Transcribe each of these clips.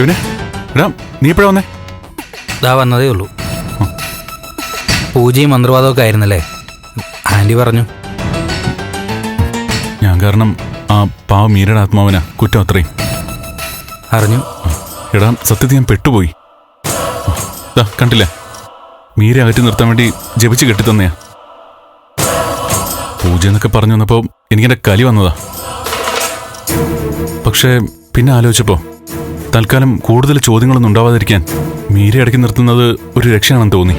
കെവിനെ എടാ നീ എപ്പോഴാ വന്നേ? ഇതാ വന്നതേ ഉള്ളൂ. പൂജയും മന്ത്രവാദമൊക്കെ ആയിരുന്നല്ലേ? ആന്റി പറഞ്ഞു. ഞാൻ കാരണം ആ പാവ മീരയുടെ ആത്മാവിനാ കുറ്റം അത്രയും. അറിഞ്ഞു. എടാ സത്യത്തിൽ ഞാൻ പെട്ടുപോയി. ദാ കണ്ടില്ലേ. മീര അകറ്റി നിർത്താൻ വേണ്ടി ജപിച്ച് കെട്ടിത്തന്നെയാ. പൂജ എന്നൊക്കെ പറഞ്ഞു വന്നപ്പോ എനിക്കെന്റെ കലി വന്നതാ. പക്ഷേ പിന്നെ ആലോചിച്ചപ്പോ തൽക്കാലം കൂടുതൽ ചോദ്യങ്ങളൊന്നും ഉണ്ടാവാതിരിക്കാൻ മീര ഇടയ്ക്ക് നിർത്തുന്നത് ഒരു രക്ഷയാണെന്ന് തോന്നി.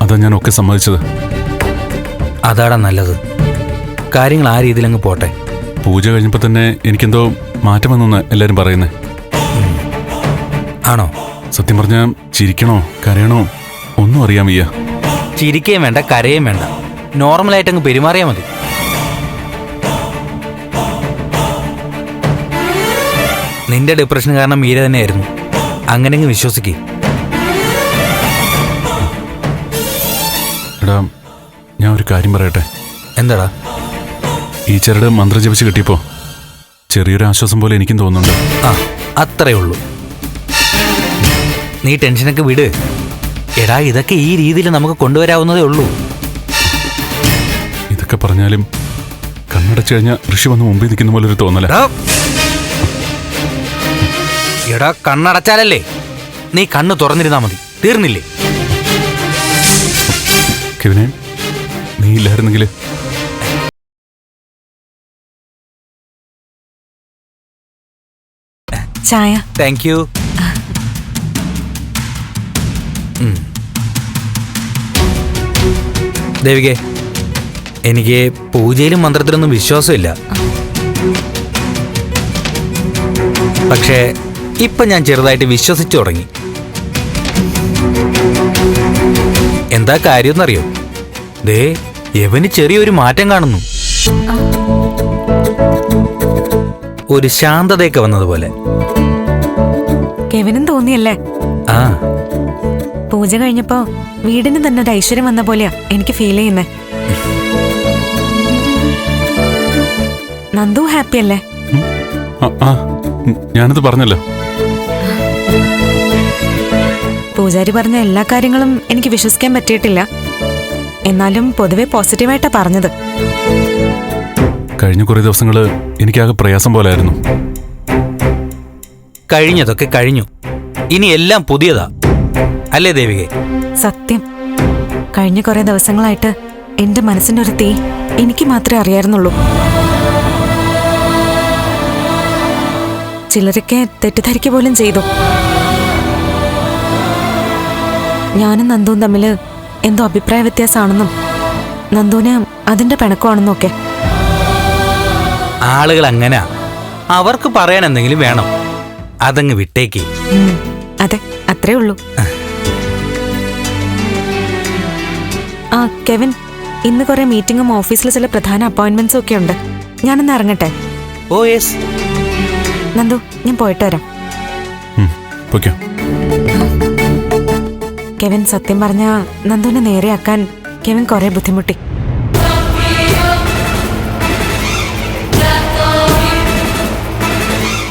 അതാ ഞാൻ ഒക്കെ സമ്മതിച്ചത്. അതാടാ നല്ലത്. കാര്യങ്ങൾ ആ രീതിയിൽ അങ്ങ് പോട്ടെ. പൂജ കഴിഞ്ഞപ്പോൾ തന്നെ എനിക്കെന്തോ മാറ്റം വന്നെന്ന് എല്ലാവരും പറയുന്നേ. ആണോ? സത്യം പറഞ്ഞാൽ ചിരിക്കണോ കരയണോ ഒന്നും അറിയാൻ വയ്യ. ചിരിക്കുകയും വേണ്ട കരയും വേണ്ട. നോർമലായിട്ട് അങ്ങ് പെരുമാറിയാൽ മതി. നിന്റെ ഡിപ്രഷൻ കാരണം മീര തന്നെയായിരുന്നു. അങ്ങനെ അങ്ങ് വിശ്വസിക്കേ. എടാ ഞാൻ ഒരു കാര്യം പറയട്ടെ? എന്താടാ? ഈ ചരട് മന്ത്രം ജപിച്ച് കിട്ടിയപ്പോ ചെറിയൊരു ആശ്വാസം പോലെ എനിക്കും തോന്നുന്നുണ്ട്. ആ അത്രയേ ഉള്ളൂ. നീ ടെൻഷനൊക്കെ വിട്. എടാ ഇതൊക്കെ ഈ രീതിയിൽ നമുക്ക് കൊണ്ടുവരാവുന്നതേ ഉള്ളൂ. ഇതൊക്കെ പറഞ്ഞാലും കണ്ണടച്ചു കഴിഞ്ഞാൽ ഋഷി വന്ന് മുമ്പിൽ നിൽക്കുന്ന പോലെ ഒരു തോന്നല. എടാ കണ്ണടച്ചാലല്ലേ? നീ കണ്ണ് തുറന്നിരുന്നാ മതി. തീർന്നില്ലേ? കെവിനെ നീ ഇല്ലായിരുന്നെങ്കിൽ ചായ. താങ്ക് യു ദേവികെ എനിക്ക് പൂജയിലും മന്ത്രത്തിലൊന്നും വിശ്വാസമില്ല. പക്ഷേ ഇപ്പൊ ഞാൻ ചെറുതായിട്ട് വിശ്വസിച്ചു തുടങ്ങി. എന്താ കാര്യം കാര്യമെന്നറിയോ? ദേ യവന് ചെറിയൊരു മാറ്റം കാണുന്നു. ഒരു ശാന്തതയൊക്കെ വന്നതുപോലെ. കെവിനും തോന്നിയല്ലേ? ആ. പൂജ കഴിഞ്ഞപ്പോ വീടിന് തന്നെ ഒരു ഐശ്വര്യം വന്ന പോലെയാ എനിക്ക് ഫീൽ ചെയ്യുന്നേ. നന്ദു ഹാപ്പി അല്ലേ? ആ, ഞാനത് പറഞ്ഞല്ലോ. പൂജാരി പറഞ്ഞ എല്ലാ കാര്യങ്ങളും എനിക്ക് വിശ്വസിക്കാൻ പറ്റിയിട്ടില്ല. എന്നാലും പൊതുവെ പോസിറ്റീവായിട്ടാ പറഞ്ഞത്. കഴിഞ്ഞ കുറേ ദിവസങ്ങൾ എനിക്കാകെ പ്രയാസം പോലായിരുന്നു. കഴിഞ്ഞതൊക്കെ കഴിഞ്ഞു. ഇനി എല്ലാം പുതിയതാ. അല്ലേ ദേവികെ? സത്യം. കഴിഞ്ഞ കുറേ ദിവസങ്ങളായിട്ട് എന്റെ മനസ്സിന്റെ ഒരു തീ എനിക്ക് മാത്രമേ അറിയായിരുന്നുള്ളൂ. ചിലരൊക്കെ തെറ്റിദ്ധരിക്കുക പോലും ചെയ്തു. ഞാനും നന്ദുവും തമ്മിൽ എന്തോ അഭിപ്രായ വ്യത്യാസമാണെന്നും നന്ദുവിന് അതിന്റെ പിണക്കമാണെന്നും ഒക്കെ. ആളുകൾ അങ്ങനെ. അവർക്ക് പറയാൻ എന്തെങ്കിലും വേണം. അതങ്ങ് വിട്ടേക്ക്. അതെ അത്രേ ഉള്ളൂ. ആ. കെവിൻ ഇന്ന് കുറെ മീറ്റിംഗും ഓഫീസിലെ ചില പ്രധാന അപ്പോയിന്റ്മെന്റ്സും ഒക്കെ ഉണ്ട്. ഞാനൊന്ന് ഇറങ്ങട്ടെ? ഓ യെസ്. നന്ദു ഞാൻ പോയിട്ട് വരാം. കെവിൻ സത്യം പറഞ്ഞ നന്ദുവിനെ നേരെയാക്കാൻ കെവിൻ കുറെ ബുദ്ധിമുട്ടി.